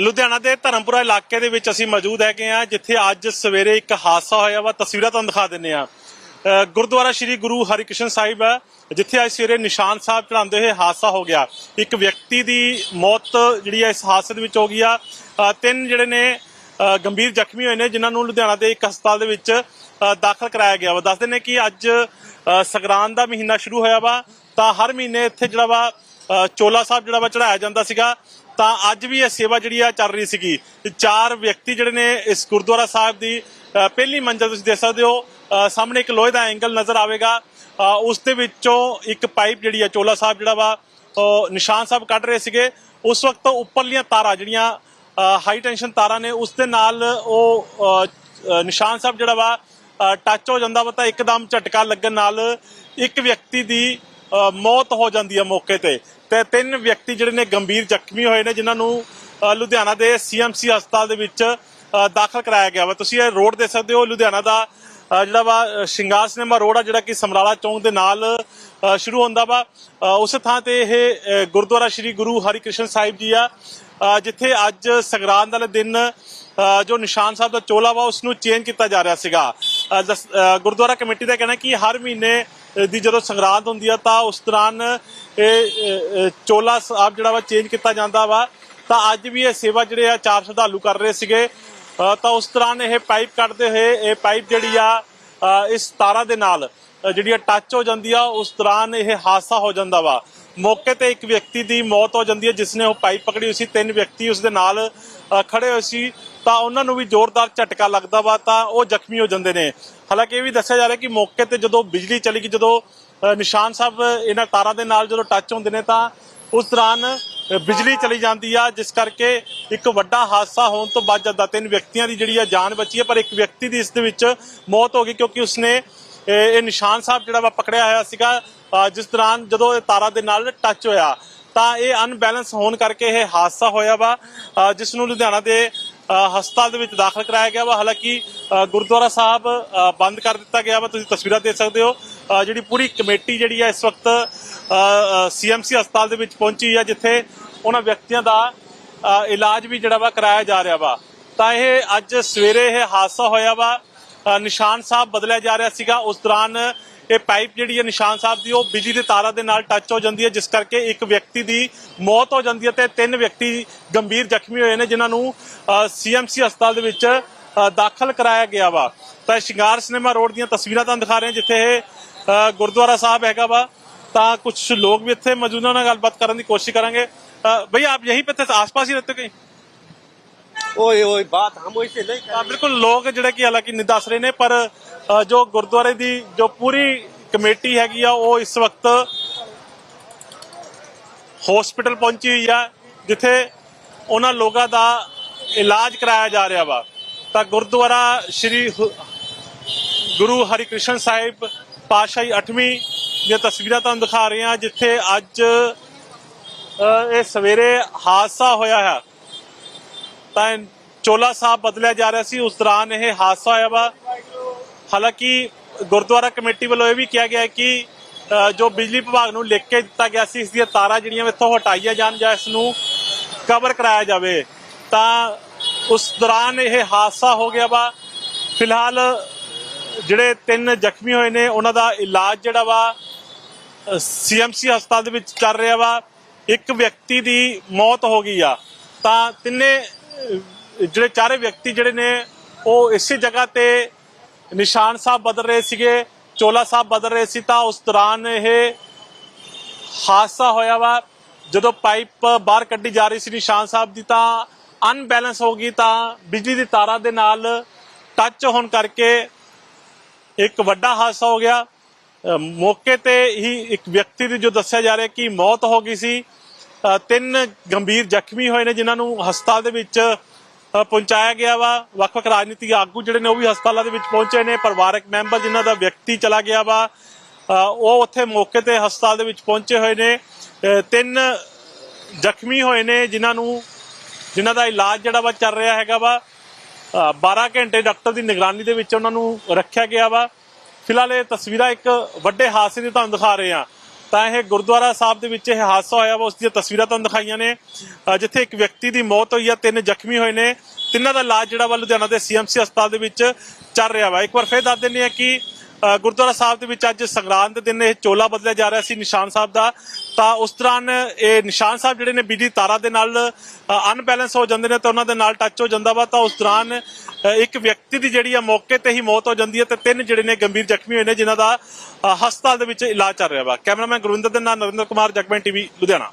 ਲੁਧਿਆਣਾ ਦੇ ਧਰਮਪੁਰਾ ਇਲਾਕੇ ਦੇ ਵਿੱਚ ਅਸੀਂ ਮੌਜੂਦ ਹੈਗੇ ਆ ਜਿੱਥੇ ਅੱਜ ਸਵੇਰੇ ਇੱਕ ਹਾਦਸਾ ਹੋਇਆ ਵਾ। ਤਸਵੀਰਾਂ ਤੁਹਾਨੂੰ ਦਿਖਾ ਦਿੰਨੇ ਆ ਗੁਰਦੁਆਰਾ ਸ੍ਰੀ ਗੁਰੂ ਹਰਿਕ੍ਰਿਸ਼ਨ ਸਾਹਿਬ ਹੈ ਜਿੱਥੇ ਅੱਜ ਸਵੇਰੇ ਨਿਸ਼ਾਨ ਸਾਹਿਬ ਚੜਾਉਂਦੇ ਹੋਏ ਹਾਦਸਾ ਹੋ ਗਿਆ। ਇੱਕ ਵਿਅਕਤੀ ਦੀ ਮੌਤ ਜਿਹੜੀ ਹੈ ਇਸ ਹਾਦਸੇ ਦੇ ਵਿੱਚ ਹੋ ਗਈ ਆ। ਤਿੰਨ ਜਿਹੜੇ ਨੇ ਗੰਭੀਰ ਜ਼ਖਮੀ ਹੋਏ ਨੇ ਜਿਨ੍ਹਾਂ ਨੂੰ ਲੁਧਿਆਣਾ ਦੇ ਇੱਕ ਹਸਪਤਾਲ ਦੇ ਵਿੱਚ ਦਾਖਲ ਕਰਾਇਆ ਗਿਆ ਵਾ। ਦੱਸਦੇ ਨੇ ਕਿ ਅੱਜ ਅ, ਸੰਗਰਾਂਦ ਦਾ ਮਹੀਨਾ ਸ਼ੁਰੂ ਹੋਇਆ ਵਾ। ਤਾਂ ਹਰ ਮਹੀਨੇ ਇੱਥੇ ਜਿਹੜਾ ਵਾ ਚੋਲਾ ਸਾਹਿਬ ਜਿਹੜਾ ਵਾ ਚੜਾਇਆ ਜਾਂਦਾ ਸੀਗਾ। ਤਾਂ ਅੱਜ ਵੀ ਇਹ ਸੇਵਾ ਜਿਹੜੀ ਆ ਚੱਲ ਰਹੀ ਸੀਗੀ। ਤੇ ਚਾਰ ਵਿਅਕਤੀ ਜਿਹੜੇ ਨੇ ਇਸ ਗੁਰਦੁਆਰਾ ਸਾਹਿਬ ਦੀ ਪਹਿਲੀ ਮੰਜ਼ਲ ਤੁਸੀਂ ਦੇਖ ਸਕਦੇ ਹੋ। ਸਾਹਮਣੇ ਇੱਕ ਲੋਹੇ ਦਾ ਐਂਗਲ ਨਜ਼ਰ ਆਵੇਗਾ। ਉਸ ਦੇ ਵਿੱਚੋਂ ਇੱਕ ਪਾਈਪ ਜਿਹੜੀ ਆ ਚੋਲਾ ਸਾਹਿਬ ਜਿਹੜਾ ਵਾ, ਉਹ ਨਿਸ਼ਾਨ ਸਾਹਿਬ ਕੱਢ ਰਹੇ ਸੀਗੇ। ਉਸ ਵਕਤ ਉੱਪਰਲੀਆਂ ਤਾਰਾਂ ਜਿਹੜੀਆਂ ਹਾਈ ਟੈਂਸ਼ਨ ਤਾਰਾਂ ਨੇ, ਉਸ ਦੇ ਨਾਲ ਉਹ ਨਿਸ਼ਾਨ ਸਾਹਿਬ ਜਿਹੜਾ ਵਾ ਟੱਚ ਹੋ ਜਾਂਦਾ ਵਾ ਤਾਂ ਇੱਕਦਮ ਝਟਕਾ ਲੱਗਣ ਨਾਲ ਇੱਕ ਵਿਅਕਤੀ ਦੀ ਮੌਤ ਹੋ ਜਾਂਦੀ ਹੈ ਮੌਕੇ ਤੇ। ਤੇ ਤਿੰਨ ਵਿਅਕਤੀ ਜਿਹੜੇ ਨੇ ਗੰਭੀਰ ਜ਼ਖਮੀ ਹੋਏ ਨੇ, ਜਿਨ੍ਹਾਂ ਨੂੰ ਲੁਧਿਆਣਾ ਦੇ ਸੀਐਮਸੀ ਹਸਪਤਾਲ ਦੇ ਵਿੱਚ ਦਾਖਲ ਕਰਾਇਆ ਗਿਆ ਵਾ। ਤੁਸੀਂ ਇਹ ਰੋਡ ਦੇਖ ਸਕਦੇ ਹੋ, ਲੁਧਿਆਣਾ ਦਾ ਜਿਹੜਾ ਵਾ, ਸ਼ਿੰਗਾਰ ਸਿਨੇਮਾ ਰੋਡ ਆ, ਜਿਹੜਾ ਕਿ ਸਮਰਾਲਾ ਚੌਂਕ ਦੇ ਨਾਲ ਸ਼ੁਰੂ ਹੁੰਦਾ ਵਾ। ਉਸ ਥਾਂ ਤੇ ਇਹ ਗੁਰਦੁਆਰਾ ਸ੍ਰੀ ਗੁਰੂ ਹਰਿਕ੍ਰਿਸ਼ਨ ਸਾਹਿਬ ਜੀ ਆ। ਜਿੱਥੇ ਅੱਜ ਸੰਗਰਾਂਦ ਵਾਲੇ ਦਿਨ ਜੋ ਨਿਸ਼ਾਨ ਸਾਹਿਬ ਦਾ ਚੋਲਾ ਵਾ, ਉਸ ਨੂੰ ਚੇਂਜ ਕੀਤਾ ਜਾ ਰਿਹਾ ਸੀਗਾ। ਗੁਰਦੁਆਰਾ ਕਮੇਟੀ ਦਾ ਕਹਿਣਾ ਕਿ ਹਰ ਮਹੀਨੇ ਦੀ ਜਦੋਂ ਸੰਗਰਾਂਦ ਹੁੰਦੀ ਆ, ਤਾਂ ਉਸ ਦੌਰਾਨ ਇਹ ਚੋਲਾ ਸਾਹਿਬ ਜਿਹੜਾ ਵਾ ਚੇਂਜ ਕੀਤਾ ਜਾਂਦਾ ਵਾ। ਤਾਂ ਅੱਜ ਵੀ ਇਹ ਸੇਵਾ ਜਿਹੜੇ ਆ, ਚਾਰ ਸ਼ਰਧਾਲੂ ਕਰ ਰਹੇ ਸੀਗੇ। ਤਾਂ ਉਸ ਦੌਰਾਨ ਇਹ ਪਾਈਪ ਕੱਢਦੇ ਹੋਏ, ਇਹ ਪਾਈਪ ਜਿਹੜੀ ਆ ਇਸ ਤਾਰਾਂ ਦੇ ਨਾਲ ਜਿਹੜੀ ਆ ਟੱਚ ਹੋ ਜਾਂਦੀ ਆ, ਉਸ ਦੌਰਾਨ ਇਹ ਹਾਦਸਾ ਹੋ ਜਾਂਦਾ ਵਾ। ਮੌਕੇ ਤੇ ਇੱਕ ਵਿਅਕਤੀ ਦੀ ਮੌਤ ਹੋ ਜਾਂਦੀ ਹੈ ਜਿਸ ਨੇ ਉਹ ਪਾਈਪ ਪਕੜੀ ਹੋਈ ਸੀ। ਤਿੰਨ ਵਿਅਕਤੀ ਉਸ ਦੇ ਨਾਲ ਅ, ਖੜੇ ਹੋਏ ਸੀ। ਤਾਂ ਉਹਨਾਂ ਨੂੰ ਵੀ ਜ਼ੋਰਦਾਰ ਝਟਕਾ ਲੱਗਦਾ ਵਾ ਤਾਂ ਉਹ ਜ਼ਖਮੀ ਹੋ ਜਾਂਦੇ ਨੇ। ਹਾਲਾਂਕਿ ਇਹ ਵੀ ਦੱਸਿਆ ਜਾ ਰਿਹਾ ਕਿ ਮੌਕੇ ਤੇ ਜਦੋਂ ਬਿਜਲੀ ਚਲੀ ਗਈ ਜਦੋਂ ਨਿਸ਼ਾਨ ਸਾਹਿਬ ਇਹਨਾਂ ਤਾਰਾਂ ਦੇ ਨਾਲ ਜਦੋਂ ਟੱਚ ਹੁੰਦੇ ਨੇ ਤਾਂ ਉਸ ਦੌਰਾਨ ਬਿਜਲੀ ਚਲੀ ਜਾਂਦੀ ਆ ਜਿਸ ਕਰਕੇ ਇੱਕ ਵੱਡਾ ਹਾਦਸਾ ਹੋਣ ਤੋਂ ਬਾਅਦ ਜਾਂਦਾ। ਤਿੰਨ ਵਿਅਕਤੀਆਂ ਦੀ ਜਿਹੜੀ ਆ ਜਾਨ ਬਚੀ ਹੈ ਪਰ ਇੱਕ ਵਿਅਕਤੀ ਦੀ ਇਸ ਦੇ ਵਿੱਚ ਮੌਤ ਹੋ ਗਈ ਕਿਉਂਕਿ ਉਸਨੇ ਇਹ ਨਿਸ਼ਾਨ ਸਾਹਿਬ ਜਿਹੜਾ ਵਾ ਪਕੜਿਆ ਹੋਇਆ ਸੀਗਾ। ਜਿਸ ਦੌਰਾਨ ਜਦੋਂ ਇਹ ਤਾਰਾਂ ਦੇ ਨਾਲ ਟੱਚ ਹੋਇਆ, ਤਾਂ ਇਹ ਅਨਬੈਲੈਂਸ ਹੋਣ ਕਰਕੇ ਇਹ ਹਾਦਸਾ ਹੋਇਆ ਵਾ ਜਿਸ ਨੂੰ ਲੁਧਿਆਣਾ ਦੇ ਹਸਪਤਾਲ ਦੇ ਵਿੱਚ ਦਾਖਲ ਕਰਾਇਆ ਗਿਆ ਵਾ। ਹਾਲਾਂਕਿ ਗੁਰਦੁਆਰਾ ਸਾਹਿਬ ਬੰਦ ਕਰ ਦਿੱਤਾ ਗਿਆ ਵਾ। ਤੁਸੀਂ ਤਸਵੀਰਾਂ ਦੇਖ ਸਕਦੇ ਹੋ ਜਿਹੜੀ ਪੂਰੀ ਕਮੇਟੀ ਜਿਹੜੀ ਹੈ ਇਸ ਵਕਤ ਸੀਐਮਸੀ ਹਸਪਤਾਲ ਦੇ ਵਿੱਚ ਪਹੁੰਚੀ ਹੈ ਜਿੱਥੇ ਉਹਨਾਂ ਵਿਅਕਤੀਆਂ ਦਾ ਇਲਾਜ ਵੀ ਜਿਹੜਾ ਵਾ ਕਰਾਇਆ ਜਾ ਰਿਹਾ ਵਾ। ਤਾਂ ਇਹ ਅੱਜ ਸਵੇਰੇ ਇਹ ਹਾਦਸਾ ਹੋਇਆ ਵਾ। ਨਿਸ਼ਾਨ ਸਾਹਿਬ ਬਦਲਿਆ ਜਾ ਰਿਹਾ ਸੀਗਾ। ਉਸ ਦੌਰਾਨ ਇਹ ਪਾਈਪ ਜਿਹੜੀ ਹੈ ਨਿਸ਼ਾਨ ਸਾਹਿਬ ਦੀ, ਉਹ ਬਿਜਲੀ ਦੇ ਤਾਰਾਂ ਦੇ ਨਾਲ ਟੱਚ ਹੋ ਜਾਂਦੀ ਹੈ, ਜਿਸ ਕਰਕੇ ਇੱਕ ਵਿਅਕਤੀ ਦੀ ਮੌਤ ਹੋ ਜਾਂਦੀ ਹੈ ਤੇ ਤਿੰਨ ਵਿਅਕਤੀ ਗੰਭੀਰ ਜ਼ਖਮੀ ਹੋਏ ਨੇ, ਜਿਨ੍ਹਾਂ ਨੂੰ ਸੀਐਮਸੀ ਹਸਪਤਾਲ ਦੇ ਵਿੱਚ ਦਾਖਲ ਕਰਾਇਆ ਗਿਆ ਵਾ। ਤਾਂ ਸ਼ਿੰਗਾਰ ਸਿਨੇਮਾ ਰੋਡ ਦੀਆਂ ਤਸਵੀਰਾਂ ਤਾਂ ਦਿਖਾ ਰਹੇ ਜਿੱਥੇ ਇਹ ਗੁਰਦੁਆਰਾ ਸਾਹਿਬ ਹੈਗਾ ਵਾ। ਤਾਂ ਕੁਝ ਲੋਕ ਵੀ ਇੱਥੇ ਮੌਜੂਦ ਨਾਲ ਗੱਲਬਾਤ ਕਰਨ ਦੀ ਕੋਸ਼ਿਸ਼ ਕਰਾਂਗੇ। ਭਈ ਆਪ ਯਹੀਂ ਪੇ ਆਸ-ਪਾਸ ਹੀ ਰਹਤੇ ਹੋ ओए ओए बात हम वैसे नहीं कर ਤਾਂ ਬਿਲਕੁਲ ਲੋਕ ਜਿਹੜੇ ਕਿ ਹਾਲਾਂਕਿ ਨਹੀਂ ਦੱਸ ਰਹੇ ਨੇ ਪਰ ਅ, ਜੋ ਗੁਰਦੁਆਰੇ ਦੀ ਜੋ ਪੂਰੀ ਕਮੇਟੀ ਹੈਗੀ ਆ ਉਹ ਇਸ ਵਕਤ ਹਸਪੀਟਲ ਪਹੁੰਚੀ ਹੋਈ ਆ ਜਿੱਥੇ ਉਹਨਾਂ ਲੋਕਾਂ ਦਾ ਇਲਾਜ ਕਰਾਇਆ ਜਾ ਰਿਹਾ ਵਾ ਤਾਂ ਗੁਰਦੁਆਰਾ ਸ਼੍ਰੀ ਹੁ- ਗੁਰੂ ਹਰਿਕ੍ਰਿਸ਼ਨ ਸਾਹਿਬ ਪਾਤਸ਼ਾਹੀ 8ਵੀਂ ਦੀਆਂ ਤਸਵੀਰਾਂ ਤੁਹਾਨੂੰ ਦਿਖਾ ਰਹੇ ਹਾਂ ਜਿੱਥੇ ਅੱਜ ਅ, ਇਹ ਸਵੇਰੇ ਹਾਦਸਾ ਹੋਇਆ ਹੈ ਤਾਂ ਚੋਲਾ ਸਾਹਿਬ ਬਦਲਿਆ ਜਾ ਰਿਹਾ ਸੀ। ਉਸ ਦੌਰਾਨ ਇਹ ਹਾਦਸਾ ਹੋਇਆ ਵਾ। ਹਾਲਾਂਕਿ ਗੁਰਦੁਆਰਾ ਕਮੇਟੀ ਵੱਲੋਂ ਇਹ ਵੀ ਕਿਹਾ ਗਿਆ ਕਿ ਜੋ ਬਿਜਲੀ ਵਿਭਾਗ ਨੂੰ ਲਿਖ ਕੇ ਦਿੱਤਾ ਗਿਆ ਸੀ, ਇਸ ਦੀਆਂ ਤਾਰਾਂ ਜਿਹੜੀਆਂ ਇੱਥੋਂ ਹਟਾਈਆਂ ਜਾਣ ਜਾਂ ਇਸ ਨੂੰ ਕਵਰ ਕਰਾਇਆ ਜਾਵੇ। ਤਾਂ ਉਸ ਦੌਰਾਨ ਇਹ ਹਾਦਸਾ ਹੋ ਗਿਆ ਵਾ। ਫਿਲਹਾਲ ਜਿਹੜੇ ਤਿੰਨ ਜ਼ਖਮੀ ਹੋਏ ਨੇ, ਉਹਨਾਂ ਦਾ ਇਲਾਜ ਜਿਹੜਾ ਵਾ ਸੀਐਮਸੀ ਹਸਪਤਾਲ ਦੇ ਵਿੱਚ ਚੱਲ ਰਿਹਾ ਵਾ। ਇੱਕ ਵਿਅਕਤੀ ਦੀ ਮੌਤ ਹੋ ਗਈ ਆ। ਤਾਂ ਤਿੰਨੇ ਜਿਹੜੇ ਚਾਰੇ ਵਿਅਕਤੀ ਜਿਹੜੇ ਨੇ, ਉਹ ਇਸੇ ਜਗ੍ਹਾ ਤੇ ਨਿਸ਼ਾਨ ਸਾਹਿਬ ਬਦਲ ਰਹੇ ਸੀਗੇ, ਚੋਲਾ ਸਾਹਿਬ ਬਦਲ ਰਹੇ ਸੀ, ਤਾਂ ਉਸ ਦੌਰਾਨ ਇਹ ਹਾਦਸਾ ਹੋਇਆ ਵਾ। ਜਦੋਂ ਪਾਈਪ ਬਾਹਰ ਕੱਢੀ ਜਾ ਰਹੀ ਸੀ ਨਿਸ਼ਾਨ ਸਾਹਿਬ ਦੀ, ਤਾਂ ਅਨਬੈਲੈਂਸ ਹੋ ਗਈ, ਤਾਂ ਬਿਜਲੀ ਦੀ ਤਾਰਾਂ ਦੇ ਨਾਲ ਟੱਚ ਹੋਣ ਕਰਕੇ ਇੱਕ ਵੱਡਾ ਹਾਦਸਾ ਹੋ ਗਿਆ। ਮੌਕੇ ਤੇ ਹੀ ਇੱਕ ਵਿਅਕਤੀ ਦੀ ਜੋ ਦੱਸਿਆ ਜਾ ਰਿਹਾ ਕਿ ਮੌਤ ਹੋ ਗਈ ਸੀ। ਤਿੰਨ ਗੰਭੀਰ ਜ਼ਖਮੀ ਹੋਏ ਨੇ ਜਿਨ੍ਹਾਂ ਨੂੰ ਹਸਪਤਾਲ ਦੇ ਵਿੱਚ ਪਹੁੰਚਾਇਆ ਗਿਆ ਵਾ। ਵੱਖ-ਵੱਖ ਰਾਜਨੀਤਿਕ ਆਗੂ ਜਿਹੜੇ ਨੇ ਉਹ ਵੀ ਹਸਪਤਾਲਾਂ ਦੇ ਵਿੱਚ ਪਹੁੰਚੇ ਨੇ। ਪਰਿਵਾਰਕ ਮੈਂਬਰ ਜਿਨ੍ਹਾਂ ਦਾ ਵਿਅਕਤੀ ਚਲਾ ਗਿਆ ਵਾ ਉਹ ਉੱਥੇ ਮੌਕੇ ਤੇ ਹਸਪਤਾਲ ਦੇ ਵਿੱਚ ਪਹੁੰਚੇ ਹੋਏ ਨੇ। ਤਿੰਨ ਜ਼ਖਮੀ ਹੋਏ ਨੇ ਜਿਨ੍ਹਾਂ ਨੂੰ ਜਿਨ੍ਹਾਂ ਦਾ ਇਲਾਜ ਜਿਹੜਾ ਵਾ ਚੱਲ ਰਿਹਾ ਹੈਗਾ ਵਾ। ਅ, 12 ਘੰਟੇ ਡਾਕਟਰ ਦੀ ਨਿਗਰਾਨੀ ਦੇ ਵਿੱਚ ਉਹਨਾਂ ਨੂੰ ਰੱਖਿਆ ਗਿਆ ਵਾ। ਫਿਲਹਾਲ ਇਹ ਤਸਵੀਰਾਂ ਇੱਕ ਵੱਡੇ ਹਾਦਸੇ ਦੀ ਤੁਹਾਨੂੰ ਦਿਖਾ ਰਹੇ ਹਾਂ। ਤਾਂ ਇਹ ਗੁਰਦੁਆਰਾ ਸਾਹਿਬ ਦੇ ਵਿੱਚ ਇਹ ਹਾਦਸਾ ਹੋਇਆ ਵਾ, ਉਸ ਦੀਆਂ ਤਸਵੀਰਾਂ ਤੁਹਾਨੂੰ ਦਿਖਾਈਆਂ ਨੇ। ਜਿੱਥੇ ਇੱਕ ਵਿਅਕਤੀ ਦੀ ਮੌਤ ਹੋਈ ਆ, ਤਿੰਨ ਜ਼ਖਮੀ ਹੋਏ ਨੇ। ਤਿੰਨਾਂ ਦਾ ਇਲਾਜ ਜਿਹੜਾ ਵਾ ਲੁਧਿਆਣਾ ਦੇ ਸੀਐਮਸੀ ਹਸਪਤਾਲ ਦੇ ਵਿੱਚ ਚੱਲ ਰਿਹਾ ਵਾ। ਇੱਕ ਵਾਰ ਫੇਰ ਦੱਸ ਦਿੰਦੇ ਆ ਕਿ ਗੁਰਦੁਆਰਾ ਸਾਹਿਬ ਦੇ ਵਿੱਚ ਅੱਜ ਸੰਗਰਾਂਦ ਦੇ ਦਿਨ ਇਹ ਚੋਲਾ ਬਦਲਿਆ ਜਾ ਰਿਹਾ ਸੀ ਨਿਸ਼ਾਨ ਸਾਹਿਬ ਦਾ। ਤਾਂ ਉਸ ਦੌਰਾਨ ਇਹ ਨਿਸ਼ਾਨ ਸਾਹਿਬ ਜਿਹੜੇ ਨੇ ਬਿਜਲੀ ਤਾਰਾਂ ਦੇ ਨਾਲ ਅਨਬੈਲੈਂਸ ਹੋ ਜਾਂਦੇ ਨੇ ਤੇ ਉਹਨਾਂ ਦੇ ਨਾਲ ਟੱਚ ਹੋ ਜਾਂਦਾ ਵਾ। ਤਾਂ ਉਸ ਦੌਰਾਨ ਇੱਕ ਵਿਅਕਤੀ ਦੀ ਜਿਹੜੀ ਆ ਮੌਕੇ ਤੇ ਹੀ ਮੌਤ ਹੋ ਜਾਂਦੀ ਹੈ ਤੇ ਤਿੰਨ ਜਿਹੜੇ ਨੇ ਗੰਭੀਰ ਜ਼ਖਮੀ ਹੋਏ ਨੇ ਜਿਨ੍ਹਾਂ ਦਾ ਹਸਪਤਾਲ ਦੇ ਵਿੱਚ ਇਲਾਜ ਚੱਲ ਰਿਹਾ ਵਾ। ਕੈਮਰਾਮੈਨ ਗੁਰਵਿੰਦਰ ਦੇ ਨਾਲ ਨਰਿੰਦਰ ਕੁਮਾਰ, ਜਗਮੈਨ ਟੀਵੀ, ਲੁਧਿਆਣਾ।